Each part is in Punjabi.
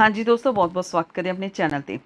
ਹਾਂਜੀ ਦੋਸਤੋ ਬਹੁਤ-ਬਹੁਤ ਸਵਾਗਤ ਕਰਦੇ ਆਪਣੇ ਚੈਨਲ ਤੇ।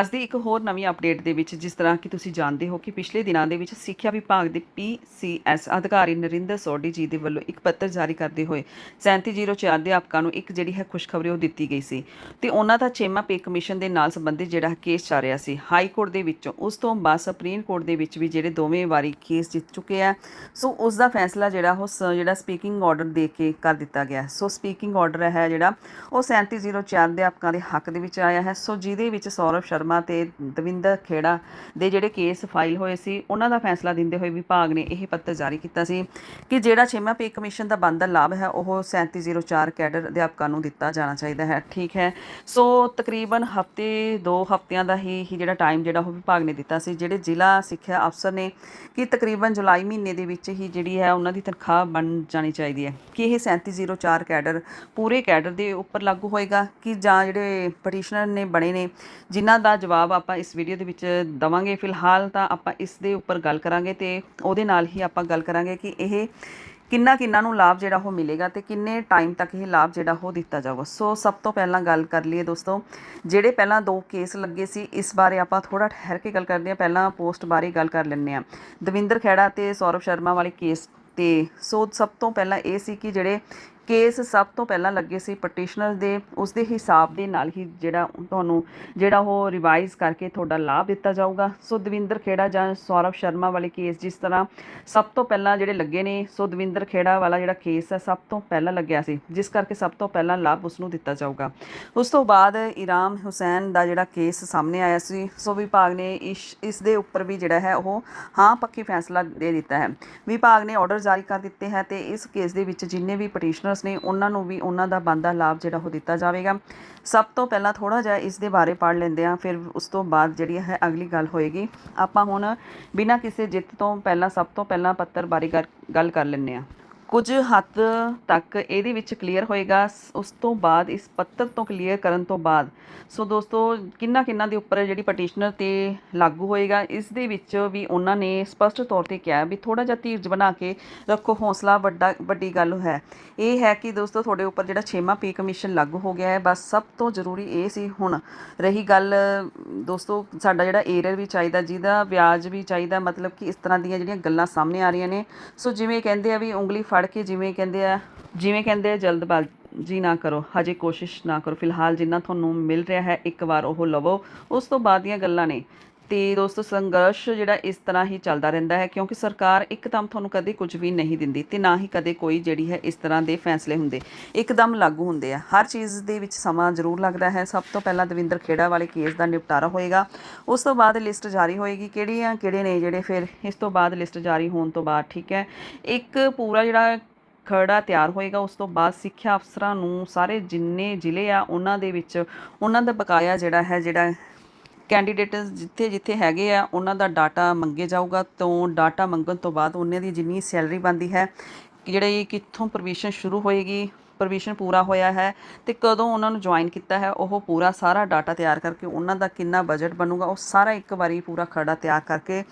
ਅੱਜ ਦੀ ਇੱਕ ਹੋਰ ਨਵੀਂ ਅਪਡੇਟ ਦੇ ਵਿੱਚ ਜਿਸ ਤਰ੍ਹਾਂ ਕਿ ਤੁਸੀਂ ਜਾਣਦੇ ਹੋ ਕਿ ਪਿਛਲੇ ਦਿਨਾਂ ਦੇ ਵਿੱਚ ਸਿੱਖਿਆ ਵਿਭਾਗ ਦੇ ਪੀਸੀਐਸ ਅਧਿਕਾਰੀ ਨਰਿੰਦਰ ਸੋਢੀ ਜੀ ਦੇ ਵੱਲੋਂ ਇੱਕ ਪੱਤਰ ਜਾਰੀ ਕਰਦੇ ਹੋਏ 3704 ਅਧਿਆਪਕਾਂ ਨੂੰ ਇੱਕ ਜਿਹੜੀ ਹੈ ਖੁਸ਼ਖਬਰੀ ਉਹ ਦਿੱਤੀ ਗਈ ਸੀ ਤੇ ਉਹਨਾਂ ਦਾ ਛੇਵਾਂ ਪੇ ਕਮਿਸ਼ਨ ਦੇ ਨਾਲ ਸੰਬੰਧਿਤ ਜਿਹੜਾ ਕੇਸ ਚੱਲ ਰਿਹਾ ਸੀ। ਹਾਈ ਕੋਰਟ ਦੇ ਵਿੱਚੋਂ ਉਸ ਤੋਂ ਬਾਅਦ ਸੁਪਰੀਮ ਕੋਰਟ ਦੇ ਵਿੱਚ ਵੀ ਜਿਹੜੇ ਦੋਵੇਂ ਵਾਰੀ ਕੇਸ ਜਿੱਤ ਚੁੱਕੇ ਆ। ਸੋ ਉਸ ਦਾ ਫੈਸਲਾ ਜਿਹੜਾ ਉਹ ਸ- ਜਿਹੜਾ ਸਪੀਕਿੰਗ ਆਰਡਰ ਦੇ ਕੇ ਕਰ ਦਿੱਤਾ ਗਿਆ। ਸੋ ਸਪੀਕਿੰਗ ਆਰਡਰ ਹੈ ਜਿਹੜਾ ਉਹ 3704 ਅਧਿਆਪਕਾਂ ਦੇ ਹੱਕ ਦੇ ਵਿੱਚ ਆਇਆ ਹੈ। ਸੋ ਜਿਹਦੇ ਵਿੱਚ ਸੌਰਵ ਸ਼ਰਮਾ ਤੇ ਦਵਿੰਦਰ ਖੇੜਾ ਦੇ ਜਿਹੜੇ ਕੇਸ ਫਾਈਲ ਹੋਏ ਸੀ, ਉਹਨਾਂ ਦਾ ਫੈਸਲਾ ਦਿੰਦੇ ਹੋਏ ਵਿਭਾਗ ਨੇ ਇਹ ਪੱਤਰ ਜਾਰੀ ਕੀਤਾ ਸੀ ਕਿ ਜਿਹੜਾ ਛੇਵਾਂ ਪੇ ਕਮਿਸ਼ਨ ਦਾ ਬਣਦਾ ਲਾਭ ਹੈ, ਉਹ 3704 ਕੈਡਰ ਅਧਿਆਪਕਾਂ ਨੂੰ ਦਿੱਤਾ ਜਾਣਾ ਚਾਹੀਦਾ ਹੈ। ਠੀਕ ਹੈ। ਸੋ ਤਕਰੀਬਨ ਹਫ਼ਤੇ, ਦੋ ਹਫਤਿਆਂ ਦਾ ਹੀ ਜਿਹੜਾ ਟਾਈਮ ਜਿਹੜਾ ਉਹ ਵਿਭਾਗ ਨੇ ਦਿੱਤਾ ਸੀ, ਜਿਹੜੇ ਜ਼ਿਲ੍ਹਾ ਸਿੱਖਿਆ ਅਫਸਰ ਨੇ ਕਿ ਤਕਰੀਬਨ ਜੁਲਾਈ ਮਹੀਨੇ ਦੇ ਵਿੱਚ ਹੀ ਜਿਹੜੀ ਹੈ, ਉਹਨਾਂ ਦੀ ਤਨਖਾਹ ਬਣ ਜਾਣੀ ਚਾਹੀਦੀ ਹੈ। ਕਿ ਇਹ 3704 ਕੈਡਰ ਪੂਰੇ ਕੈਡਰ ਦੇ ਉੱਪਰ ਲਾਗੂ ਹੋਏਗਾ ਕਿ ਜਾਂ ਜਿਹੜੇ ਪਟੀਸ਼ਨਰ ਨੇ ਬਣੇ ਨੇ, ਜਿਨ੍ਹਾਂ ਦਾ ਜਵਾਬ ਆਪਾਂ ਇਸ ਵੀਡੀਓ ਦੇ ਵਿੱਚ ਦਵਾਂਗੇ। ਫਿਲਹਾਲ ਤਾਂ ਆਪਾਂ ਇਸ ਦੇ ਉੱਪਰ ਗੱਲ ਕਰਾਂਗੇ ਤੇ ਉਹਦੇ ਨਾਲ ਹੀ ਆਪਾਂ ਗੱਲ ਕਰਾਂਗੇ ਕਿ ਇਹ ਕਿੰਨਾ ਕਿੰਨਾ ਨੂੰ ਲਾਭ ਜਿਹੜਾ ਉਹ ਮਿਲੇਗਾ ਤੇ ਕਿੰਨੇ ਟਾਈਮ ਤੱਕ ਇਹ ਲਾਭ ਜਿਹੜਾ ਉਹ ਦਿੱਤਾ ਜਾਊਗਾ। ਸੋ ਸਭ ਤੋਂ ਪਹਿਲਾਂ ਗੱਲ ਕਰ ਲਈਏ ਦੋਸਤੋ, ਜਿਹੜੇ ਪਹਿਲਾਂ ਦੋ ਕੇਸ ਲੱਗੇ ਸੀ, ਇਸ ਬਾਰੇ ਆਪਾਂ ਥੋੜਾ ਠਹਿਰ ਕੇ ਗੱਲ ਕਰਦੇ ਹਾਂ। ਪਹਿਲਾਂ ਪੋਸਟ ਬਾਰੇ ਗੱਲ ਕਰ ਲੈਂਦੇ ਹਾਂ। ਦਵਿੰਦਰ ਖੇੜਾ ਤੇ ਸੌਰਵ ਸ਼ਰਮਾ ਵਾਲੇ ਕੇਸ ਤੇ, ਸੋ ਸਭ ਤੋਂ ਪਹਿਲਾਂ ਇਹ ਸੀ ਕਿ ਜਿਹੜੇ ਕੇਸ ਸਭ ਤੋਂ ਪਹਿਲਾਂ ਲੱਗੇ ਸੀ ਪਟੀਸ਼ਨਰ ਦੇ ਉਸ ਦੇ ਹਿਸਾਬ ਦੇ ਨਾਲ ਹੀ ਜਿਹੜਾ ਤੁਹਾਨੂੰ, ਜਿਹੜਾ ਉਹ ਰਿਵਾਈਜ਼ ਕਰਕੇ ਤੁਹਾਡਾ ਲਾਭ ਦਿੱਤਾ ਜਾਊਗਾ। ਸੋ ਦਵਿੰਦਰ ਖੇੜਾ ਜਾਂ ਸੌਰਵ ਸ਼ਰਮਾ ਵਾਲੇ ਕੇਸ ਜਿਸ ਤਰ੍ਹਾਂ ਸਭ ਤੋਂ ਪਹਿਲਾਂ ਜਿਹੜੇ ਲੱਗੇ ਨੇ, ਸੋ ਦਵਿੰਦਰ ਖੇੜਾ ਵਾਲਾ ਜਿਹੜਾ ਕੇਸ ਹੈ ਸਭ ਤੋਂ ਪਹਿਲਾਂ ਲੱਗਿਆ ਸੀ, ਜਿਸ ਕਰਕੇ ਸਭ ਤੋਂ ਪਹਿਲਾਂ ਲਾਭ ਉਸ ਨੂੰ ਦਿੱਤਾ ਜਾਊਗਾ। ਉਸ ਤੋਂ ਬਾਅਦ ਇਰਾਮ ਹੁਸੈਨ ਦਾ ਜਿਹੜਾ ਕੇਸ ਸਾਹਮਣੇ ਆਇਆ ਸੀ, ਸੋ ਵਿਭਾਗ ਨੇ ਇਸ ਇਸ ਦੇ ਉੱਪਰ ਵੀ ਜਿਹੜਾ ਹੈ ਉਹ ਹਾਂ ਪੱਕੀ ਫੈਸਲਾ ਦੇ ਦਿੱਤਾ ਹੈ। ਵਿਭਾਗ ਨੇ ਆਰਡਰ ਜਾਰੀ ਕਰ ਦਿੱਤੇ ਹੈ ਤੇ ਇਸ ਕੇਸ ਦੇ ਵਿੱਚ ਜਿੰਨੇ ਵੀ ਪਟੀਸ਼ਨਰਸ ਨੇ ਉਹਨਾਂ ਨੂੰ ਵੀ ਉਹਨਾਂ ਦਾ ਬੰਦਾ ਲਾਭ ਜਿਹੜਾ ਉਹ ਦਿੱਤਾ ਜਾਵੇਗਾ। ਸਭ ਤੋਂ ਪਹਿਲਾਂ ਥੋੜਾ ਜਿਹਾ ਇਸ ਦੇ ਬਾਰੇ ਪੜ੍ਹ ਲੈਂਦੇ ਹਾਂ, ਫਿਰ ਉਸ ਤੋਂ ਬਾਅਦ ਜਿਹੜੀ ਹੈ ਅਗਲੀ ਗੱਲ ਹੋਏਗੀ। ਆਪਾਂ ਹੁਣ ਬਿਨਾਂ ਕਿਸੇ ਜਿੱਤ ਤੋਂ ਪਹਿਲਾਂ ਸਭ ਤੋਂ ਪਹਿਲਾਂ ਪੱਤਰ ਬਾਰੇ ਗੱਲ- ਗੱਲ ਕਰ ਲੈਂਦੇ ਹਾਂ। ਕੁਝ ਹੱਦ ਤੱਕ ਇਹਦੇ ਵਿੱਚ ਕਲੀਅਰ ਹੋਏਗਾ। ਸ- ਉਸ ਤੋਂ ਬਾਅਦ, ਇਸ ਪੱਤਰ ਤੋਂ ਕਲੀਅਰ ਕਰਨ ਤੋਂ ਬਾਅਦ। ਸੋ ਦੋਸਤੋ ਕਿੰਨਾ ਕਿੰਨਾ ਦੇ ਉੱਪਰ ਜਿਹੜੀ ਪਟੀਸ਼ਨਰ ਤੇ ਲਾਗੂ ਹੋਏਗਾ, ਇਸ ਦੇ ਵਿੱਚ ਵੀ ਉਹਨਾਂ ਨੇ ਸਪਸ਼ਟ ਤੌਰ ਤੇ ਕਿਹਾ ਵੀ ਥੋੜਾ ਜਿਹਾ ਧੀਰਜ ਬਣਾ ਕੇ ਰੱਖੋ, ਹੌਸਲਾ ਵੱਡਾ, ਵੱਡੀ ਗੱਲ ਹੈ। ਇਹ ਹੈ ਕਿ ਦੋਸਤੋ, ਤੁਹਾਡੇ ਉੱਪਰ ਜਿਹੜਾ ਛੇਵਾਂ ਪੇ ਕਮਿਸ਼ਨ ਲਾਗੂ ਹੋ ਗਿਆ ਹੈ, ਬਸ ਸਭ ਤੋਂ ਜ਼ਰੂਰੀ ਇਹ ਸੀ ਹੁਣ ਰਹੀ ਗੱਲ, ਦੋਸਤੋ, ਸਾਡਾ ਜਿਹੜਾ ਏਰੀਅਰ ਵੀ ਚਾਹੀਦਾ, ਜਿਹਦਾ ਵਿਆਜ ਵੀ ਚਾਹੀਦਾ, ਮਤਲਬ ਕਿ ਇਸ ਤਰ੍ਹਾਂ ਦੀਆਂ ਜਿਹੜੀਆਂ ਗੱਲਾਂ ਸਾਹਮਣੇ ਆ ਰਹੀਆਂ ਨੇ। ਸੋ ਜਿਵੇਂ ਕਹਿੰਦੇ ਆ ਵੀ ਉਂਗਲੀ ਫੜ ਕੇ ਜਿਵੇਂ ਕਹਿੰਦੇ ਆ, ਜਿਵੇਂ ਕਹਿੰਦੇ ਆ, ਜਲਦਬਾਜ਼ੀ ਨਾ ਕਰੋ। ਹਜੇ ਕੋਸ਼ਿਸ਼ ਨਾ ਕਰੋ। ਫਿਲਹਾਲ ਜਿੰਨਾ ਤੁਹਾਨੂੰ ਮਿਲ ਰਿਹਾ ਹੈ, ਇੱਕ ਵਾਰ ਉਹ ਲਵੋ। ਉਸ ਤੋਂ ਬਾਅਦ ਦੀਆਂ ਗੱਲਾਂ ਨੇ। ਤੇ ਦੋਸਤੋ ਸੰਘਰਸ਼ ਜਿਹੜਾ ਇਸ ਤਰ੍ਹਾਂ ਹੀ ਚੱਲਦਾ ਰਹਿੰਦਾ ਹੈ, ਕਿਉਂਕਿ ਸਰਕਾਰ ਇੱਕਦਮ ਤੁਹਾਨੂੰ ਕਦੇ ਕੁਝ ਵੀ ਨਹੀਂ ਦਿੰਦੀ ਤੇ ਨਾ ਹੀ ਕਦੇ ਕੋਈ ਜਿਹੜੀ ਹੈ ਇਸ ਤਰ੍ਹਾਂ ਦੇ ਫੈਸਲੇ ਹੁੰਦੇ, ਇੱਕਦਮ ਲਾਗੂ ਹੁੰਦੇ ਆ। ਹਰ ਚੀਜ਼ ਦੇ ਵਿੱਚ ਸਮਾਂ ਜ਼ਰੂਰ ਲੱਗਦਾ ਹੈ। ਸਭ ਤੋਂ ਪਹਿਲਾਂ ਦਵਿੰਦਰ ਖੇੜਾ ਵਾਲੇ ਕੇਸ ਦਾ ਨਿਪਟਾਰਾ ਹੋਏਗਾ। ਉਸ ਤੋਂ ਬਾਅਦ ਲਿਸਟ ਜਾਰੀ ਹੋਏਗੀ। ਕਿਹੜੀਆਂ, ਕਿਹੜੇ ਨੇ ਜਿਹੜੇ ਫਿਰ ਇਸ ਤੋਂ ਬਾਅਦ ਲਿਸਟ ਜਾਰੀ ਹੋਣ ਤੋਂ ਬਾਅਦ, ਠੀਕ ਹੈ? ਇੱਕ ਪੂਰਾ ਜਿਹੜਾ ਖਰੜਾ ਤਿਆਰ ਹੋਏਗਾ, ਉਸ ਤੋਂ ਬਾਅਦ ਸਿੱਖਿਆ ਅਫਸਰਾਂ ਨੂੰ ਸਾਰੇ ਜਿੰਨੇ ਜ਼ਿਲ੍ਹੇ ਆ, ਉਹਨਾਂ ਦੇ ਵਿੱਚ ਉਹਨਾਂ ਦਾ ਬਕਾਇਆ ਜਿਹੜਾ ਹੈ, ਜਿਹੜਾ ਕੈਂਡੀਡੇਟਸ ਜਿੱਥੇ ਜਿੱਥੇ ਹੈਗੇ ਆ, ਉਹਨਾਂ ਦਾ ਡਾਟਾ ਮੰਗੇ ਜਾਊਗਾ ਤੋਂ ਡਾਟਾ ਮੰਗਣ ਤੋਂ ਬਾਅਦ ਉਹਨਾਂ ਦੀ ਜਿੰਨੀ ਸੈਲਰੀ ਬਣਦੀ ਹੈ, ਕਿ ਜਿਹੜੇ ਕਿੱਥੋਂ ਪਰਮਿਸ਼ਨ ਸ਼ੁਰੂ ਹੋਏਗੀ ਪ੍ਰੋਵੀਜ਼ਨ ਪੂਰਾ ਹੋਇਆ ਹੈ ਤੇ ਕਦੋਂ ਉਹਨਾਂ ਨੂੰ ਜੁਆਇਨ ਕੀਤਾ ਹੈ, ਉਹ ਪੂਰਾ ਸਾਰਾ ਡਾਟਾ ਤਿਆਰ ਕਰਕੇ ਉਹਨਾਂ ਦਾ ਕਿੰਨਾ ਬਜਟ ਬਣੂਗਾ, ਉਹ ਸਾਰਾ ਇੱਕ ਵਾਰੀ ਪੂਰਾ ਖਰੜਾ ਤਿਆਰ ਕਰਕੇ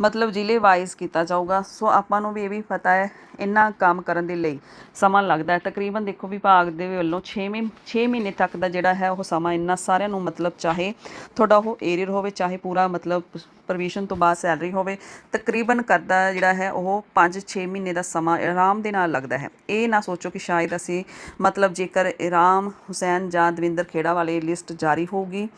ਮਤਲਬ ਜ਼ਿਲ੍ਹੇ ਵਾਈਜ਼ ਕੀਤਾ ਜਾਊਗਾ। ਸੋ ਆਪਾਂ ਨੂੰ ਵੀ ਇਹ ਵੀ ਪਤਾ ਹੈ, ਇੰਨਾ ਕੰਮ ਕਰਨ ਦੇ ਲਈ ਸਮਾਂ ਲੱਗਦਾ ਹੈ। ਤਕਰੀਬਨ ਦੇਖੋ ਵਿਭਾਗ ਦੇ ਵੱਲੋਂ 6ਵੇਂ 6 ਮਹੀਨੇ ਤੱਕ ਦਾ ਜਿਹੜਾ ਹੈ, ਉਹ ਸਮਾਂ ਇੰਨਾ ਸਾਰਿਆਂ ਨੂੰ ਮਤਲਬ ਚਾਹੇ ਤੁਹਾਡਾ ਉਹ ਏਰੀਅਰ ਹੋਵੇ ਚਾਹੇ ਪੂਰਾ ਮਤਲਬ ਪਰਮਿਸ਼ਨ ਤੋਂ ਬਾਅਦ ਸੈਲਰੀ ਹੋਵੇ, ਤਕਰੀਬਨ ਕਰਦਾ ਜਿਹੜਾ ਹੈ ਉਹ 5-6 ਮਹੀਨੇ ਦਾ ਸਮਾਂ ਆਰਾਮ ਦੇ ਨਾਲ ਲੱਗਦਾ ਹੈ। ਇਹ ਨਾ ਸੋਚੋ ਕਿ ਸ਼ਾਇਦ ਅਸੀਂ ਮਤਲਬ ਜੇਕਰ ਇਰਾਮ ਹੁਸੈਨ ਜਾਂ ਦਵਿੰਦਰ ਖੇੜਾ ਵਾਲੇ ਲਿਸਟ ਜਾਰੀ ਹੋਊਗੀ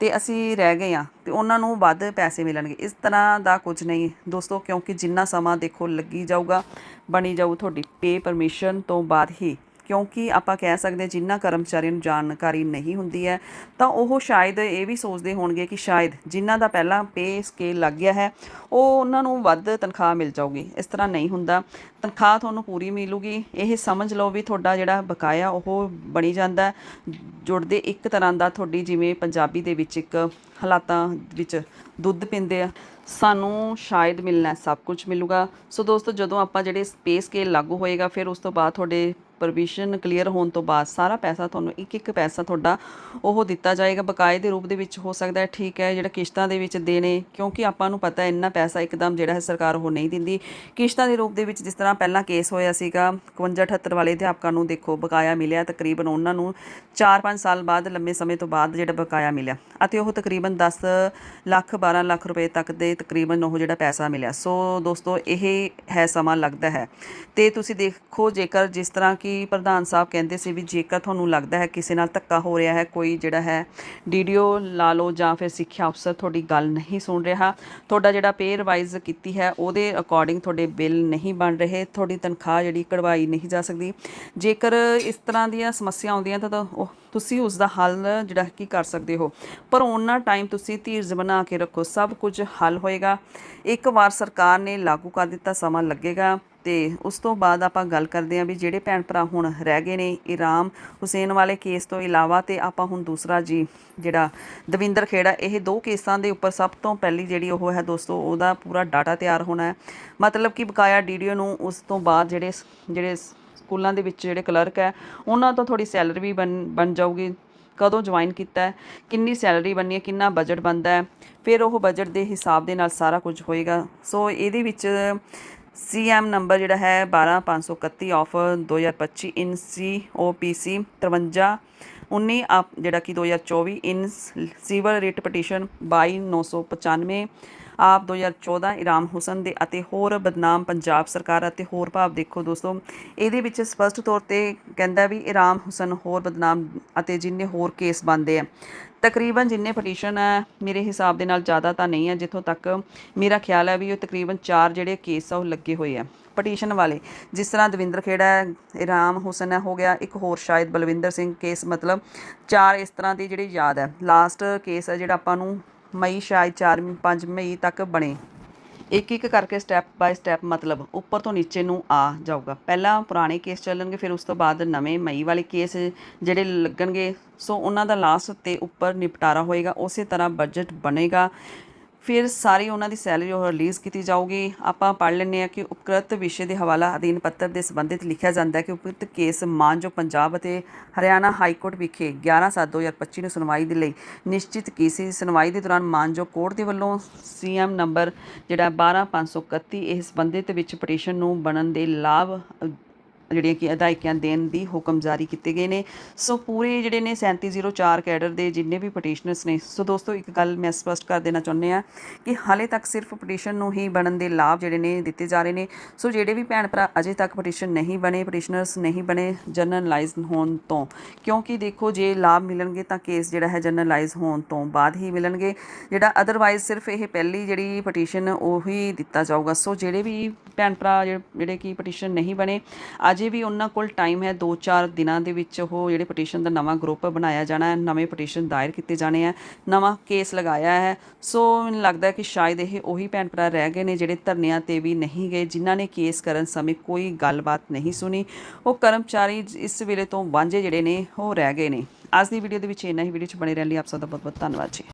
ਤੇ ਅਸੀਂ ਰਹਿ ਗਏ ਆ ਤੇ ਉਹਨਾਂ ਨੂੰ ਵੱਧ ਪੈਸੇ ਮਿਲਣਗੇ। ਇਸ ਤਰ੍ਹਾਂ ਦਾ ਕੁਝ ਨਹੀਂ। ਦੋਸਤੋ, ਕਿਉਂਕਿ ਜਿੰਨਾ ਸਮਾਂ ਦੇਖੋ ਲੱਗੀ ਜਾਊਗਾ, ਬਣੀ ਜਾਊ ਤੁਹਾਡੀ ਪੇ ਪਰਮਿਸ਼ਨ ਤੋਂ ਬਾਅਦ ਹੀ। ਕਿਉਂਕਿ ਆਪਾਂ ਕਹਿ ਸਕਦੇ ਹਾਂ ਜਿੰਨਾ ਕਰਮਚਾਰੀਆਂ ਨੂੰ ਜਾਣਕਾਰੀ ਨਹੀਂ ਹੁੰਦੀ ਹੈ, ਤਾਂ ਉਹ ਸ਼ਾਇਦ ਇਹ ਵੀ ਸੋਚਦੇ ਹੋਣਗੇ ਕਿ ਸ਼ਾਇਦ ਜਿਨ੍ਹਾਂ ਦਾ ਪਹਿਲਾਂ ਪੇ ਸਕੇਲ ਲੱਗ ਗਿਆ ਹੈ, ਉਹ ਉਹਨਾਂ ਨੂੰ ਵੱਧ ਤਨਖਾਹ ਮਿਲ ਜਾਊਗੀ। ਇਸ ਤਰ੍ਹਾਂ ਨਹੀਂ ਹੁੰਦਾ। ਤਨਖਾਹ ਤੁਹਾਨੂੰ ਪੂਰੀ ਮਿਲੂਗੀ। ਇਹ ਸਮਝ ਲਓ ਵੀ ਤੁਹਾਡਾ ਜਿਹੜਾ ਬਕਾਇਆ ਉਹ ਬਣੀ ਜਾਂਦਾ ਜੁੜਦੇ ਇੱਕ ਤਰ੍ਹਾਂ ਦਾ ਤੁਹਾਡੀ ਜਿਵੇਂ ਪੰਜਾਬੀ ਦੇ ਵਿੱਚ ਇੱਕ ਹਾਲਾਤਾਂ ਵਿੱਚ ਦੁੱਧ ਪੀਂਦੇ ਆ, ਸਾਨੂੰ ਸ਼ਾਇਦ ਮਿਲਣਾ ਸਭ ਕੁਝ ਮਿਲੂਗਾ। ਸੋ ਦੋਸਤੋ, ਜਦੋਂ ਆਪਾਂ ਜਿਹੜੇ ਸਪੇਸ ਸਕੇਲ ਲਾਗੂ ਹੋਏਗਾ, ਫਿਰ ਉਸ ਤੋਂ ਬਾਅਦ ਤੁਹਾਡੇ ਪਰਮਿਸ਼ਨ ਕਲੀਅਰ ਹੋਣ ਤੋਂ ਬਾਅਦ ਸਾਰਾ ਪੈਸਾ ਤੁਹਾਨੂੰ ਇੱਕ ਇੱਕ ਪੈਸਾ ਤੁਹਾਡਾ ਉਹ ਦਿੱਤਾ ਜਾਏਗਾ। ਬਕਾਏ ਦੇ ਰੂਪ ਦੇ ਵਿੱਚ ਹੋ ਸਕਦਾ ਹੈ, ਠੀਕ ਹੈ, ਜਿਹੜਾ ਕਿਸ਼ਤਾਂ ਦੇ ਵਿੱਚ ਦੇਣੇ, ਕਿਉਂਕਿ ਆਪਾਂ ਨੂੰ ਪਤਾ ਹੈ, ਇੰਨਾ ਪੈਸਾ ਇੱਕਦਮ ਜਿਹੜਾ ਹੈ ਸਰਕਾਰ ਉਹ ਨਹੀਂ ਦਿੰਦੀ। ਕਿਸ਼ਤਾਂ ਦੇ ਰੂਪ ਦੇ ਵਿੱਚ ਜਿਸ ਤਰ੍ਹਾਂ ਪਹਿਲਾਂ ਕੇਸ ਹੋਇਆ ਸੀਗਾ 51 78 ਵਾਲੇ ਅਧਿਆਪਕਾਂ ਨੂੰ ਦੇਖੋ, ਬਕਾਇਆ ਮਿਲਿਆ ਤਕਰੀਬਨ ਉਹਨਾਂ ਨੂੰ 4-5 ਸਾਲ ਬਾਅਦ, ਲੰਮੇ ਸਮੇਂ ਤੋਂ ਬਾਅਦ ਜਿਹੜਾ ਬਕਾਇਆ ਮਿਲਿਆ। ਅਤੇ ਉਹ ਤਕਰੀਬਨ 10 ਲੱਖ 12 ਲੱਖ ਰੁਪਏ ਤੱਕ ਦੇ ਤਕਰੀਬਨ ਉਹ ਜਿਹੜਾ ਪੈਸਾ ਮਿਲਿਆ। ਸੋ ਦੋਸਤੋ, ਇਹ ਹੈ ਸਮਾਂ ਲੱਗਦਾ ਹੈ। ਤੇ ਤੁਸੀਂ ਦੇਖੋ, ਜੇਕਰ ਜਿਸ ਤਰ੍ਹਾਂ ਕਿ ਕਿ ਪ੍ਰਧਾਨ ਸਾਹਿਬ ਕਹਿੰਦੇ ਸੀ ਵੀ ਜੇਕਰ ਤੁਹਾਨੂੰ ਲੱਗਦਾ ਹੈ ਕਿਸੇ ਨਾਲ ਧੱਕਾ ਹੋ ਰਿਹਾ ਹੈ, ਕੋਈ ਜਿਹੜਾ ਹੈ ਡੀਡੀਓ ਲਾ ਲਓ ਜਾਂ ਫਿਰ ਸਿੱਖਿਆ ਅਫਸਰ ਤੁਹਾਡੀ ਗੱਲ ਨਹੀਂ ਸੁਣ ਰਿਹਾ। ਤੁਹਾਡਾ ਜਿਹੜਾ ਪੇ ਰਿਵਾਈਜ਼ ਕੀਤੀ ਹੈ, ਉਹਦੇ ਅਕੋਰਡਿੰਗ ਤੁਹਾਡੇ ਬਿੱਲ ਨਹੀਂ ਬਣ ਰਹੇ, ਤੁਹਾਡੀ ਤਨਖਾਹ ਜਿਹੜੀ ਕਢਵਾਈ ਨਹੀਂ ਜਾ ਸਕਦੀ। ਜੇਕਰ ਇਸ ਤਰ੍ਹਾਂ ਦੀਆਂ ਸਮੱਸਿਆ ਆਉਂਦੀਆਂ ਤਾਂ ਉਹ ਤੁਸੀਂ ਉਸ ਦਾ ਹੱਲ ਜਿਹੜਾ ਕੀ ਕਰ ਸਕਦੇ ਹੋ। ਪਰ ਉਹਨਾਂ ਟਾਈਮ ਤੁਸੀਂ ਧੀਰਜ ਬਣਾ ਕੇ ਰੱਖੋ, ਸਭ ਕੁਝ ਹੱਲ ਹੋਏਗਾ। ਇੱਕ ਵਾਰ ਸਰਕਾਰ ਨੇ ਲਾਗੂ ਕਰ ਦਿੱਤਾ, ਸਮਾਂ ਲੱਗੇਗਾ। ਤੇ ਉਸ ਤੋਂ ਬਾਅਦ ਆਪਾਂ ਗੱਲ ਕਰਦੇ ਹਾਂ ਵੀ ਜਿਹੜੇ ਭੈਣ ਭਰਾ ਹੁਣ ਰਹਿ ਗਏ ਨੇ ਇਰਾਮ ਹੁਸੈਨ ਵਾਲੇ ਕੇਸ ਤੋਂ ਇਲਾਵਾ ਤੇ ਆਪਾਂ ਹੁਣ ਦੂਸਰਾ ਜੀ ਜਿਹੜਾ ਦਵਿੰਦਰ ਖੇੜਾ ਇਹ ਦੋ ਕੇਸਾਂ ਦੇ ਉੱਪਰ ਸਭ ਤੋਂ ਪਹਿਲੀ ਜਿਹੜੀ ਉਹ ਹੈ ਦੋਸਤੋ, ਉਹਦਾ ਪੂਰਾ ਡਾਟਾ ਤਿਆਰ ਹੋਣਾ ਹੈ। ਮਤਲਬ ਕਿ ਬਕਾਇਆ ਡੀਡੀਓ ਨੂੰ ਉਸ ਤੋਂ ਬਾਅਦ ਜਿਹੜੇ ਜਿਹੜੇ ਸਕੂਲਾਂ ਦੇ ਵਿੱਚ ਜਿਹੜੇ ਕਲਰਕ ਹੈ, ਉਹਨਾਂ ਤੋਂ ਥੋੜੀ ਸੈਲਰੀ ਵੀ ਬਣ ਬਣ ਜਾਊਗੀ। ਕਦੋਂ ਜੁਆਇਨ ਕੀਤਾ ਹੈ, ਕਿੰਨੀ ਸੈਲਰੀ ਬਣਨੀ ਹੈ, ਕਿੰਨਾ ਬਜਟ ਬਣਦਾ ਹੈ, ਫਿਰ ਉਹ ਬਜਟ ਦੇ ਹਿਸਾਬ ਦੇ ਨਾਲ ਸਾਰਾ ਕੁਝ ਹੋਏਗਾ। ਸੋ ਇਹਦੇ ਵਿੱਚ ਸੀਐਮ ਨੰਬਰ ਜਿਹੜਾ ਹੈ 12531 ਆਫ 2025 ਇਨ ਸੀਓਪੀਸੀ 53 19 ਆਪ ਜਿਹੜਾ ਕਿ 2024 ਇਨ ਸਿਵਲ ਰਿਟ ਪਟੀਸ਼ਨ 22995 ਆਪ 2014 ਇਰਾਮ ਹੁਸਨ ਦੇ ਅਤੇ ਹੋਰ ਬਦਨਾਮ ਪੰਜਾਬ ਸਰਕਾਰ ਅਤੇ ਹੋਰ ਭਾਵ ਦੇਖੋ ਦੋਸਤੋ, ਇਹਦੇ ਵਿੱਚ ਸਪਸ਼ਟ ਤੌਰ ਤੇ ਕਹਿੰਦਾ ਵੀ ਇਰਾਮ ਹੁਸਨ ਹੋਰ ਬਦਨਾਮ ਅਤੇ ਜਿੰਨੇ ਹੋਰ ਕੇਸ ਬੰਦੇ ਆ। ਤਕਰੀਬਨ ਜਿੰਨੇ ਪਟੀਸ਼ਨ ਹੈ ਮੇਰੇ ਹਿਸਾਬ ਦੇ ਨਾਲ ਜ਼ਿਆਦਾ ਤਾਂ ਨਹੀਂ ਹੈ ਜਿੱਥੋਂ ਤੱਕ ਮੇਰਾ ਖਿਆਲ ਹੈ ਵੀ ਉਹ ਤਕਰੀਬਨ 4 ਜਿਹੜੇ ਕੇਸ ਆ ਉਹ ਲੱਗੇ ਹੋਏ ਆ। ਪਟੀਸ਼ਨ ਵਾਲੇ, ਜਿਸ ਤਰ੍ਹਾਂ ਦਵਿੰਦਰ ਖੇੜਾ ਇਰਾਮ ਹੁਸਨ ਹੈ, ਹੋ ਗਿਆ, ਇੱਕ ਹੋਰ ਸ਼ਾਇਦ ਬਲਵਿੰਦਰ ਸਿੰਘ ਕੇਸ, ਮਤਲਬ ਚਾਰ ਇਸ ਤਰ੍ਹਾਂ ਦੇ ਜਿਹੜੇ ਯਾਦ ਹੈ ਲਾਸਟ ਕੇਸ ਹੈ ਜਿਹੜਾ ਆਪਾਂ ਨੂੰ ਮਈ ਸ਼ਾਇਦ 4 5 ਮਈ ਤੱਕ ਬਣੇ। ਇੱਕ ਇੱਕ ਕਰਕੇ ਸਟੈਪ ਬਾਈ ਸਟੈਪ ਮਤਲਬ ਉੱਪਰ ਤੋਂ ਨੀਚੇ ਨੂੰ ਆ ਜਾਊਗਾ। ਪਹਿਲਾਂ ਪੁਰਾਣੇ ਕੇਸ ਚੱਲਣਗੇ, ਫਿਰ ਉਸ ਤੋਂ ਬਾਅਦ ਨਵੇਂ ਮਈ ਵਾਲੇ ਕੇਸ ਜਿਹੜੇ ਲੱਗਣਗੇ। ਸੋ ਉਹਨਾਂ ਦਾ ਲਾਸਟ ਤੇ ਉੱਪਰ ਨਿਪਟਾਰਾ ਹੋਏਗਾ। ਉਸੇ ਤਰ੍ਹਾਂ ਬਜਟ ਬਣੇਗਾ। ਫਿਰ ਸਾਰੀ ਉਹਨਾਂ ਦੀ ਸੈਲਰੀ ਉਹ ਰਿਲੀਜ਼ ਕੀਤੀ ਜਾਊਗੀ। ਆਪਾਂ ਪੜ੍ਹ ਲੈਂਦੇ ਆ ਕਿ ਉਪਕ੍ਰਿਤ ਵਿਸ਼ੇ ਦੇ ਹਵਾਲਾ ਅਧੀਨ ਪੱਤਰ ਦੇ ਸੰਬੰਧਿਤ ਲਿਖਿਆ ਜਾਂਦਾ ਹੈ ਕਿ ਉਪਕ੍ਰਿਤ ਕੇਸ ਮਾਨਜੋ ਪੰਜਾਬ ਅਤੇ ਹਰਿਆਣਾ ਹਾਈ ਕੋਰਟ ਵਿਖੇ 11/7/2025 ਨੂੰ ਸੁਣਵਾਈ ਦੇ ਲਈ ਨਿਸ਼ਚਿਤ ਕੀਤੀ ਸੁਣਵਾਈ ਦੇ ਦੌਰਾਨ ਮਾਨਜੋ ਕੋਰਟ ਦੇ ਵੱਲੋਂ ਸੀਐਮ ਨੰਬਰ ਜਿਹੜਾ 12531 ਇਹ ਸੰਬੰਧਿਤ ਵਿੱਚ ਪਟੀਸ਼ਨ ਨੂੰ ਬਣਨ ਦੇ ਲਾਭ ਜਿਹੜੀਆਂ ਕਿ ਅਦਾਇਕੀਆਂ ਦੇਣ ਦੀ ਹੁਕਮ ਜਾਰੀ ਕੀਤੇ ਗਏ ਨੇ। ਸੋ ਪੂਰੇ ਜਿਹੜੇ ਨੇ 3704 ਕੈਡਰ ਦੇ ਜਿੰਨੇ ਵੀ ਪਟੀਸ਼ਨਰਸ ਨੇ, ਸੋ ਦੋਸਤੋ ਇੱਕ ਗੱਲ ਮੈਂ ਸਪਸ਼ਟ ਕਰ ਦੇਣਾ ਚਾਹੁੰਦੇ ਆ ਕਿ ਹਾਲੇ ਤੱਕ ਸਿਰਫ ਪਟੀਸ਼ਨ ਨੂੰ ਹੀ ਬਣਨ ਦੇ ਲਾਭ ਜਿਹੜੇ ਨੇ ਦਿੱਤੇ ਜਾ ਰਹੇ ਨੇ। ਸੋ ਜਿਹੜੇ ਵੀ ਭੈਣ ਭਰਾ ਅਜੇ ਤੱਕ ਪਟੀਸ਼ਨ ਨਹੀਂ ਬਣੇ, ਪਟੀਸ਼ਨਰਸ ਨਹੀਂ ਬਣੇ ਜਨਰਲਾਈਜ਼ ਹੋਣ ਤੋਂ, ਕਿਉਂਕਿ ਦੇਖੋ ਜੇ ਲਾਭ ਮਿਲਣਗੇ ਤਾਂ ਕੇਸ ਜਿਹੜਾ ਹੈ ਜਨਰਲਾਈਜ਼ ਹੋਣ ਤੋਂ ਬਾਅਦ ਹੀ ਮਿਲਣਗੇ। ਜਿਹੜਾ ਅਦਰਵਾਈਜ਼ ਸਿਰਫ ਇਹ ਪਹਿਲੀ ਜਿਹੜੀ ਪਟੀਸ਼ਨ ਉਹੀ ਦਿੱਤਾ ਜਾਊਗਾ। ਸੋ ਜਿਹੜੇ ਵੀ ਭੈਣ ਭਰਾ ਜਿਹੜੇ ਕਿ ਪਟੀਸ਼ਨ ਨਹੀਂ ਬਣੇ, ਅੱਜ ਅਜੇ ਵੀ ਉਹਨਾਂ ਕੋਲ ਟਾਈਮ ਹੈ 2-4 ਦਿਨਾਂ ਦੇ ਵਿੱਚ ਉਹ ਜਿਹੜੇ ਪਟੀਸ਼ਨ ਦਾ ਨਵਾਂ ਗਰੁੱਪ ਬਣਾਇਆ ਜਾਣਾ ਹੈ, ਨਵੇਂ ਪਟੀਸ਼ਨ ਦਾਇਰ ਕੀਤੇ ਜਾਣੇ ਆ ਨਵਾਂ ਕੇਸ ਲਗਾਇਆ ਹੈ। ਸੋ ਮੈਨੂੰ ਲੱਗਦਾ ਕਿ ਸ਼ਾਇਦ ਇਹ ਉਹੀ ਭੈਣ ਭਰਾ ਰਹਿ ਗਏ ਨੇ ਜਿਹੜੇ ਧਰਨਿਆਂ ਤੇ ਵੀ ਨਹੀਂ ਗਏ, ਜਿਨ੍ਹਾਂ ਨੇ ਕੇਸ ਕਰਨ ਸਮੇਂ ਕੋਈ ਗੱਲਬਾਤ ਨਹੀਂ ਸੁਣੀ। ਉਹ ਕਰਮਚਾਰੀ ਇਸ ਵੇਲੇ ਤੋਂ ਵਾਂਝੇ ਜਿਹੜੇ ਨੇ, ਉਹ ਰਹਿ ਗਏ ਨੇ। ਅੱਜ ਦੀ ਵੀਡੀਓ ਦੇ ਵਿੱਚ ਇੰਨਾ ਹੀ। ਵੀਡੀਓ 'ਚ ਬਣੇ ਰਹਿਣ ਲਈ ਆਪ ਸਭ ਦਾ ਬਹੁਤ ਬਹੁਤ ਧੰਨਵਾਦ ਜੀ।